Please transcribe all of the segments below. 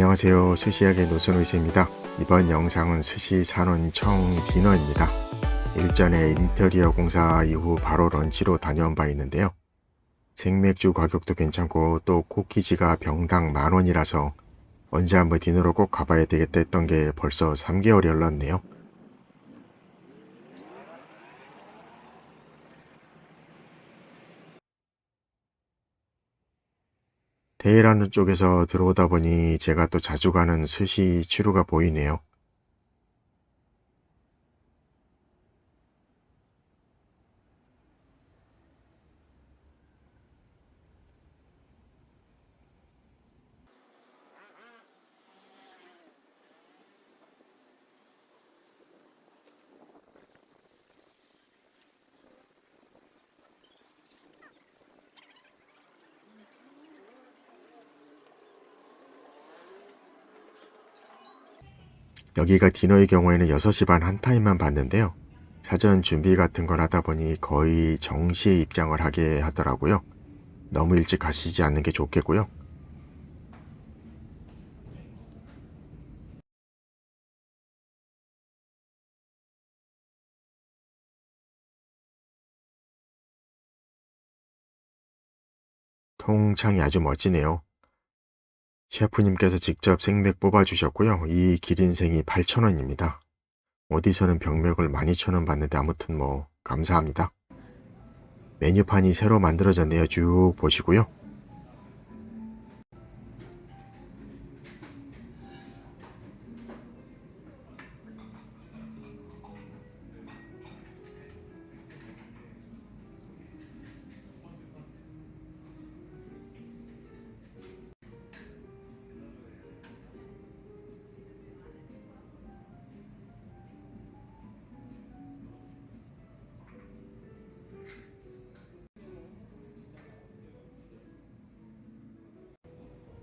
안녕하세요. 스시야의 노선의스입니다. 이번 영상은 스시 산원 청 디너입니다. 일전에 인테리어 공사 이후 바로 런치로 다녀온 바 있는데요. 생맥주 가격도 괜찮고 또 코키지가 병당 만 원이라서 언제 한번 디너로 꼭 가봐야 되겠다 했던 게 벌써 3개월이 흘렀네요. 테헤란 쪽에서 들어오다 보니 제가 또 자주 가는 스시 치루가 보이네요. 여기가 디너의 경우에는 6시 반 한 타임만 봤는데요. 사전 준비 같은 걸 하다 보니 거의 정시에 입장을 하게 하더라고요. 너무 일찍 가시지 않는 게 좋겠고요. 통창이 아주 멋지네요. 셰프님께서 직접 생맥 뽑아주셨고요. 이 기린생이 8,000원입니다. 어디서는 병맥을 12,000원 받는데 아무튼 뭐 감사합니다. 메뉴판이 새로 만들어졌네요. 쭉 보시고요.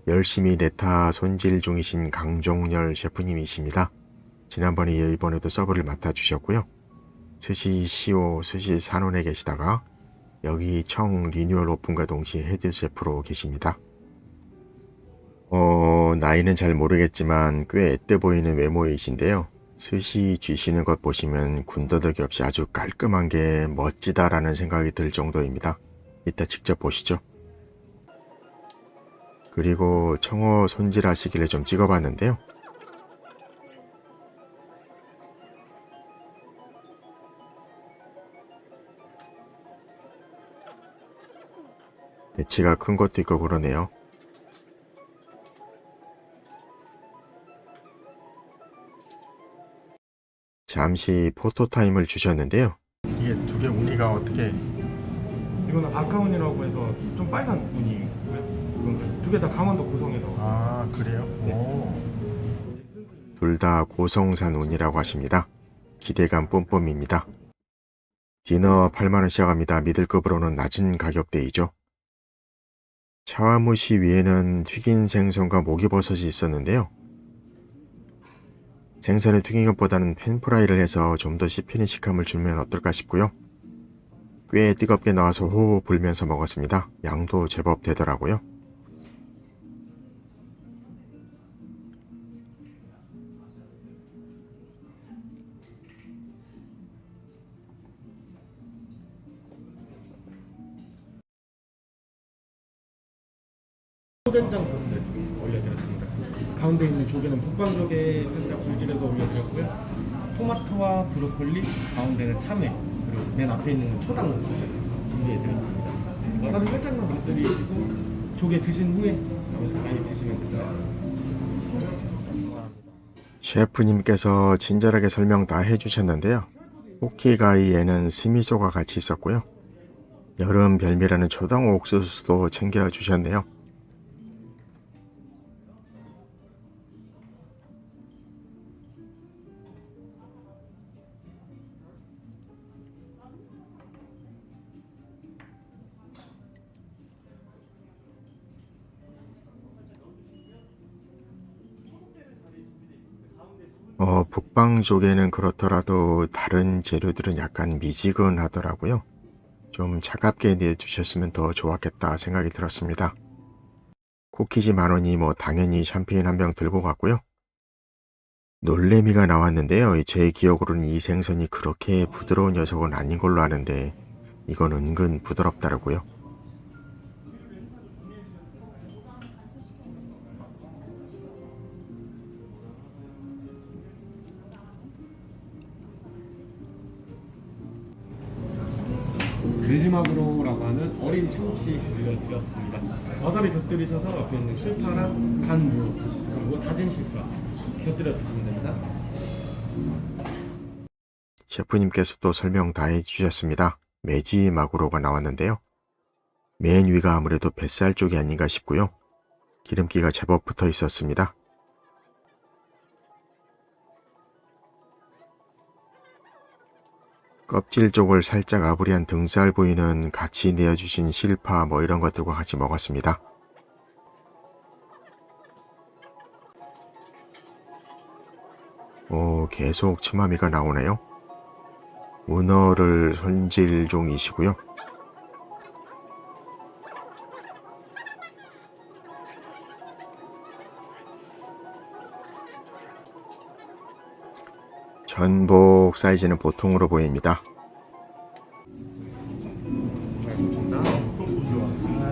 열심히 네타 손질 중이신 강종열 셰프님이십니다. 지난번에 이번에도 서브를 맡아주셨고요. 스시 시오 스시 산원에 계시다가 여기 청 리뉴얼 오픈과 동시에 헤드 셰프로 계십니다. 어, 나이는 잘 모르겠지만 꽤 앳돼 보이는 외모이신데요. 스시 쥐시는 것 보시면 군더더기 없이 아주 깔끔한 게 멋지다라는 생각이 들 정도입니다. 이따 직접 보시죠. 그리고 청어 손질하시길래 좀 찍어봤는데요. 배치가 큰 것도 있고 그러네요. 잠시 포토타임을 주셨는데요. 이게 두 개 무늬가 어떻게 이거는 아카운이라고 해서 좀 빨간 무늬고요. 두 개 다 강원도 고성에서. 아 그래요? 네. 둘다 고성산 운이라고 하십니다. 기대감 뿜뿜입니다. 디너 8만원 시작합니다. 미들급으로는 낮은 가격대이죠. 차와무시 위에는 튀긴 생선과 목이버섯이 있었는데요. 생선을 튀긴 것보다는 팬프라이를 해서 좀 더 씹히는 식감을 주면 어떨까 싶고요. 꽤 뜨겁게 나와서 호호 불면서 먹었습니다. 양도 제법 되더라고요. 소된장 소스 올려드렸습니다. 가운데 있는 조개는 북방조개 살짝 불질해서 올려드렸고요. 토마토와 브로콜리, 가운데는 참외, 그리고 맨 앞에 있는 건 초당 소스 준비해드렸습니다. 와사비 살짝만 맛들이시고 조개 드신 후에 나머지 많이 드시면 됩니다. 셰프님께서 친절하게 설명 다 해주셨는데요. 호키가이에는 스미소가 같이 있었고요. 여름 별미라는 초당 옥수수도 챙겨주셨네요. 쪽에는 그렇더라도 다른 재료들은 약간 미지근하더라고요. 좀 차갑게 내주셨으면 더 좋았겠다 생각이 들었습니다. 쿠키즈 만 원이 뭐 당연히 샴페인 한 병 들고 갔고요. 놀래미가 나왔는데요. 제 기억으로는 이 생선이 그렇게 부드러운 녀석은 아닌 걸로 아는데 이건 은근 부드럽더라고요. 곁들여 드시면 됩니다. 셰프님께서 또 설명 다 해주셨습니다. 매지 마구로가 나왔는데요. 맨 위가 아무래도 뱃살 쪽이 아닌가 싶고요. 기름기가 제법 붙어 있었습니다. 껍질 쪽을 살짝 아부리한 등살 보이는 같이 내어주신 실파 뭐 이런 것들과 같이 먹었습니다. 오, 계속 치마미가 나오네요. 문어를 손질 중이시고요. 전복 사이즈는 보통으로 보입니다.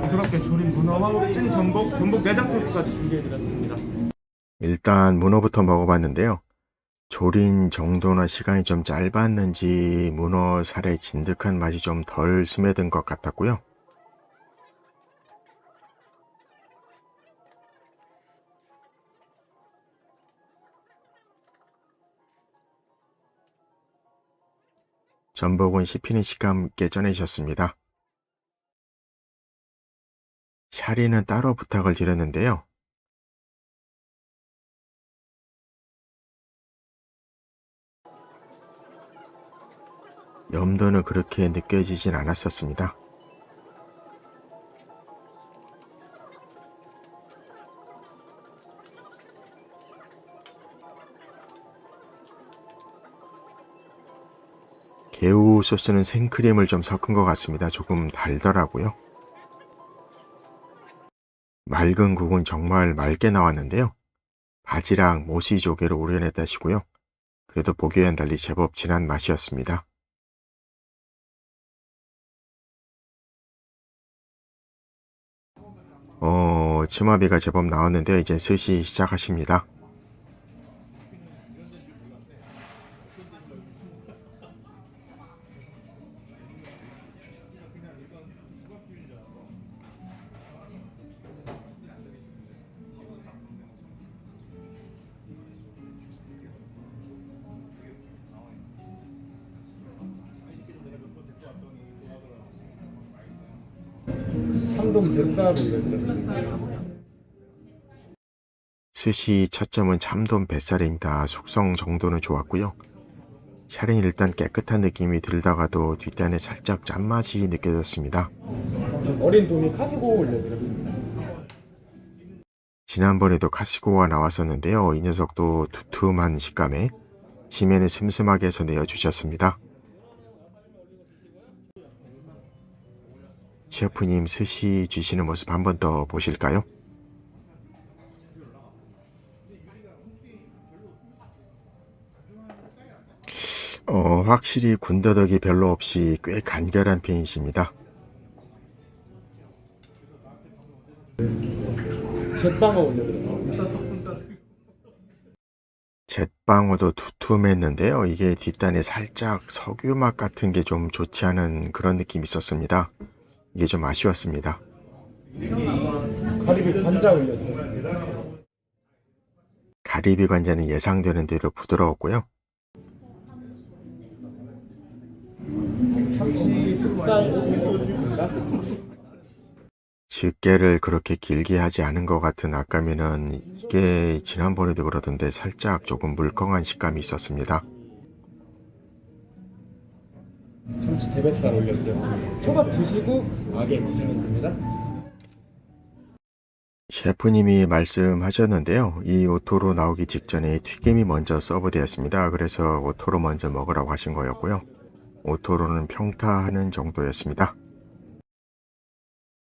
부드럽게 조린 문어와 찐 전복, 전복 내장 소스까지 준비해드렸습니다. 일단 문어부터 먹어봤는데요. 조린 정도나 시간이 좀 짧았는지 문어 살의 진득한 맛이 좀 덜 스며든 것 같았고요. 전복은 씹히는 식감 있게 쪄내셨습니다. 샤리는 따로 부탁을 드렸는데요. 염도는 그렇게 느껴지진 않았었습니다. 개우 소스는 생크림을 좀 섞은 것 같습니다. 조금 달더라고요. 맑은 국은 정말 맑게 나왔는데요. 바지락, 모시 조개로 우려냈다시고요. 그래도 보기와는 달리 제법 진한 맛이었습니다. 어, 치마비가 제법 나왔는데 이제 스시 시작하십니다. 뱃살. 스시 첫 점은 참돔 뱃살입니다. 숙성 정도는 좋았고요. 샤린 일단 깨끗한 느낌이 들다가도 뒷단에 살짝 짠맛이 느껴졌습니다. 어린 도미 카스고 올려드렸습니다. 지난번에도 카시고가 나왔었는데요. 이 녀석도 두툼한 식감에 심에는 슴슴하게 해서 내어주셨습니다. 셰프님 스시 주시는 모습 한 번 더 보실까요? 어, 확실히 군더더기 별로 없이 꽤 간결한 편이십니다. 잿방어 올려드렸습니다. 잿방어도 두툼했는데요. 이게 뒷단에 살짝 석유 맛 같은 게 좀 좋지 않은 그런 느낌이 있었습니다. 이게 좀 아쉬웠습니다. 가리비 관자 올려드렸습니다. 가리비 관자는 예상되는 대로 부드러웠고요. 참치 흑살 올려드렸습니다. 집게를 그렇게 길게 하지 않은 것 같은 아까면은 이게 지난번에도 그러던데 살짝 조금 물컹한 식감이 있었습니다. 참치 대뱃살 올려드렸습니다. 초밥 드시고 아게 드시면 됩니다. 셰프님이 말씀하셨는데요. 이 오토로 나오기 직전에 튀김이 먼저 서브되었습니다. 그래서 오토로 먼저 먹으라고 하신 거였고요. 오토로는 평타하는 정도였습니다.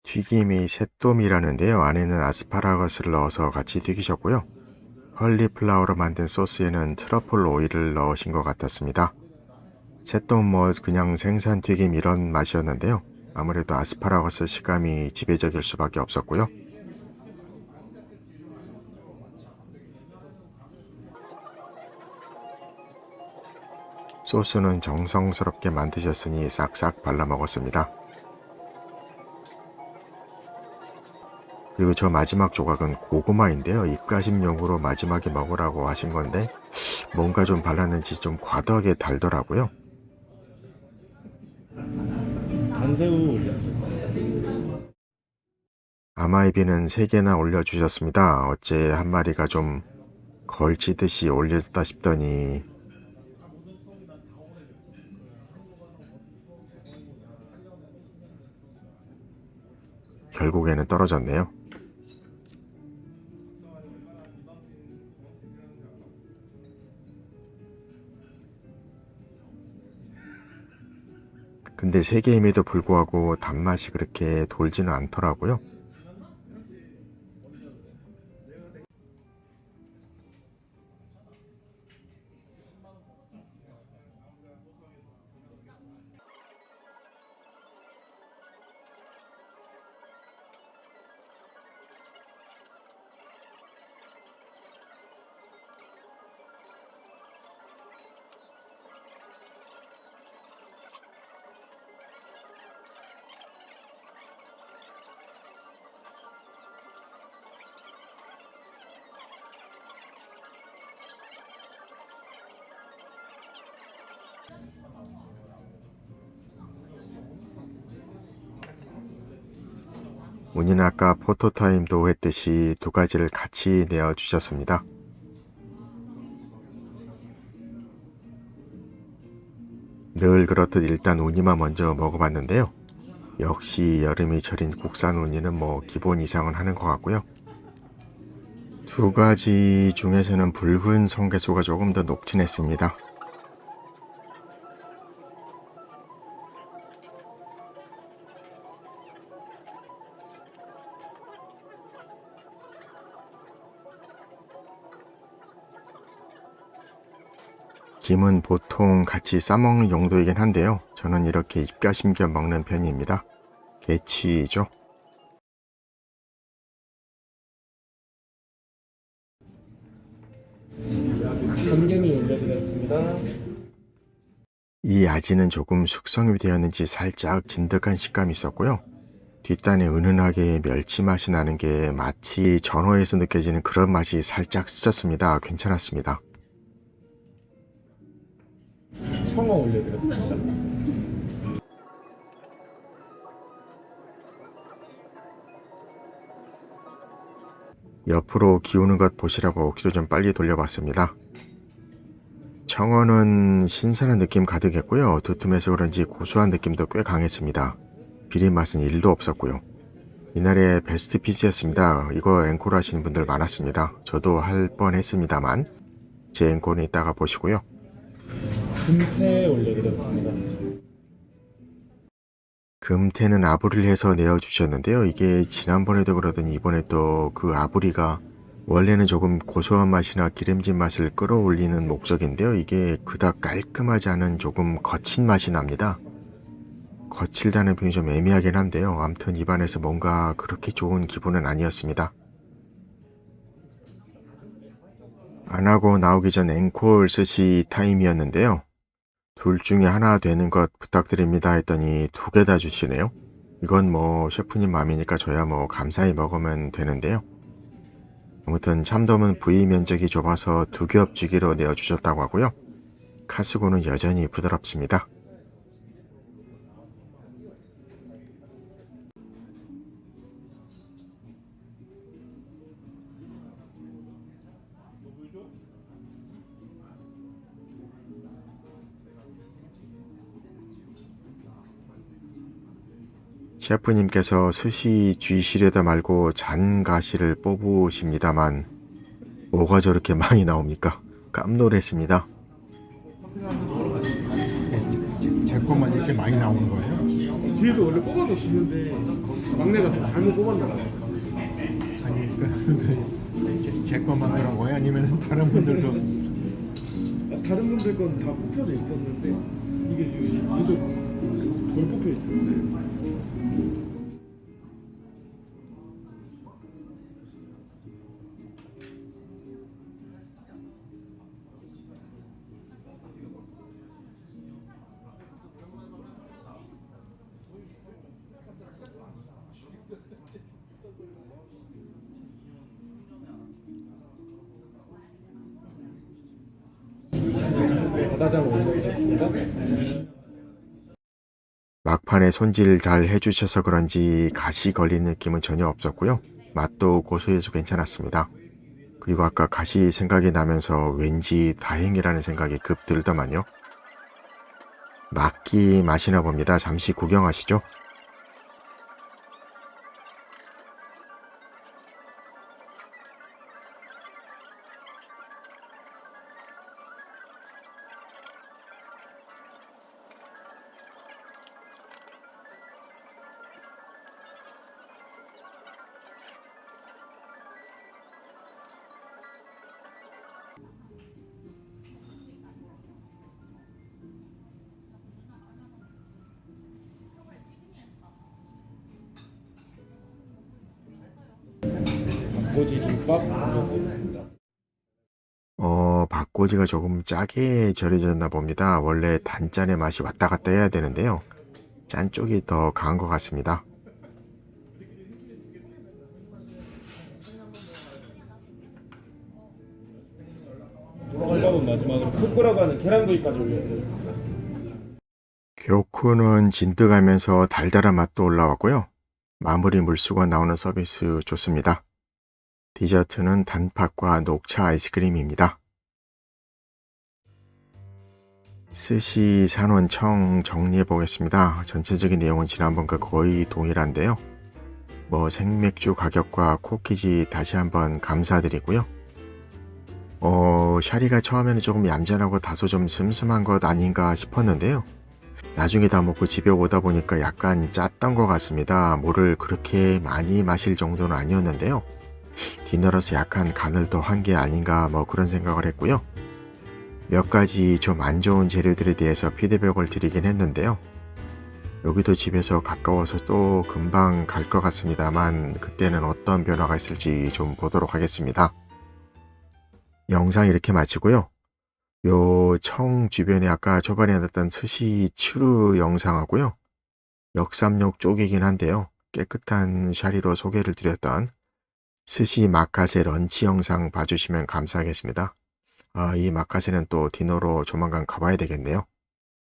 튀김이 새돔이라는데요. 안에는 아스파라거스를 넣어서 같이 튀기셨고요. 헐리플라워로 만든 소스에는 트러플 오일을 넣으신 것 같았습니다. 새돔 뭐 그냥 생선 튀김 이런 맛이었는데요. 아무래도 아스파라거스 식감이 지배적일 수밖에 없었고요. 소스는 정성스럽게 만드셨으니 싹싹 발라 먹었습니다. 그리고 저 마지막 조각은 고구마인데요. 입가심용으로 마지막에 먹으라고 하신 건데 뭔가 좀 발랐는지 좀 과도하게 달더라고요. 단새우 올려드렸습니다. 아마이비는 3개나 올려주셨습니다. 어째 한 마리가 좀 걸치듯이 올려졌다 싶더니 결국에는 떨어졌네요. 근데 세 개임에도 불구하고 단맛이 그렇게 돌지는 않더라고요. 운이는 아까 포토타임도 했듯이 두 가지를 같이 내어주셨습니다. 늘 그렇듯 일단 우니만 먼저 먹어봤는데요. 역시 여름이 절인 국산 우니는 뭐 기본 이상은 하는 것 같고요. 두 가지 중에서는 붉은 성게소가 조금 더 녹진했습니다. 김은 보통 같이 싸먹는 용도이긴 한데요. 저는 이렇게 입가심 겸 먹는 편입니다. 개취죠. 전갱이 올려드렸습니다. 이 아지는 조금 숙성이 되었는지 살짝 진득한 식감이 있었고요. 뒷단에 은은하게 멸치 맛이 나는 게 마치 전어에서 느껴지는 그런 맛이 살짝 스쳤습니다. 괜찮았습니다. 청어 올려드렸습니다. 옆으로 기우는 것 보시라고 억지로 좀 빨리 돌려봤습니다. 청어는 신선한 느낌 가득했고요. 두툼해서 그런지 고소한 느낌도 꽤 강했습니다. 비린 맛은 1도 없었고요. 이날의 베스트 피스였습니다. 이거 앵콜 하시는 분들 많았습니다. 저도 할 뻔했습니다만 제 앵콜은 이따가 보시고요. 금태 올려드렸습니다. 금태는 아부리를 해서 내어주셨는데요. 이게 지난번에도 그러더니 이번에 또 그 아부리가 원래는 조금 고소한 맛이나 기름진 맛을 끌어올리는 목적인데요. 이게 그닥 깔끔하지 않은 조금 거친 맛이 납니다. 거칠다는 표현이 좀 애매하긴 한데요. 암튼 입안에서 뭔가 그렇게 좋은 기분은 아니었습니다. 안 하고 나오기 전 앵콜 스시 타임이었는데요. 둘 중에 하나 되는 것 부탁드립니다 했더니 두 개 다 주시네요. 이건 뭐 셰프님 마음이니까 저야 뭐 감사히 먹으면 되는데요. 아무튼 참돔은 부위 면적이 좁아서 두 겹 주기로 내어주셨다고 하고요. 카스고는 여전히 부드럽습니다. 셰프님께서 스시 쥐시려다 말고 잔가시를 뽑으십니다만 뭐가 저렇게 많이 나옵니까? 깜놀했습니다. 제, 것만 이렇게 많이 나오는 거예요? 뒤에서 원래 뽑아서 주는데 막내가 좀 잘못 뽑았나 봐요. 아니 그 제, 제 것만 그런 거예요? 아니면 다른 분들도 다른 분들 건 다 뽑혀져 있었는데 이게 유독 덜 뽑혀 있었어요. 바다장 올려주셨습니다. 막판에 손질 잘 해주셔서 그런지 가시 걸린 느낌은 전혀 없었고요. 맛도 고소해서 괜찮았습니다. 그리고 아까 가시 생각이 나면서 왠지 다행이라는 생각이 급 들더만요. 막기 맛이나 봅니다. 잠시 구경하시죠. 고지 김밥 올려드렸습니다. 어, 박꼬지가 조금 짜게 절여졌나 봅니다. 원래 단짠의 맛이 왔다 갔다 해야 되는데요. 짠 쪽이 더 강한 것 같습니다. 돌아가려면 마지막으로 푸꾸라고 하는 계란구이까지 올려드렸습니다. 교쿠는 진득하면서 달달한 맛도 올라왔고요. 마무리 물수건 나오는 서비스 좋습니다. 디저트는 단팥과 녹차 아이스크림입니다. 스시 산원청 정리해 보겠습니다. 전체적인 내용은 지난번과 거의 동일한데요. 뭐 생맥주 가격과 코키지 다시 한번 감사드리고요. 어, 샤리가 처음에는 조금 얌전하고 다소 좀 슴슴한 것 아닌가 싶었는데요. 나중에 다 먹고 집에 오다 보니까 약간 짰던 것 같습니다. 물을 그렇게 많이 마실 정도는 아니었는데요. 디너라서 약간 간을 더 한 게 아닌가 뭐 그런 생각을 했고요. 몇 가지 좀 안 좋은 재료들에 대해서 피드백을 드리긴 했는데요. 여기도 집에서 가까워서 또 금방 갈 것 같습니다만 그때는 어떤 변화가 있을지 좀 보도록 하겠습니다. 영상 이렇게 마치고요. 요 청 주변에 아까 초반에 나왔던 스시 추르 영상하고요. 역삼역 쪽이긴 한데요. 깨끗한 샤리로 소개를 드렸던 스시 마카세 런치 영상 봐주시면 감사하겠습니다. 아, 이 마카세는 또 디너로 조만간 가봐야 되겠네요.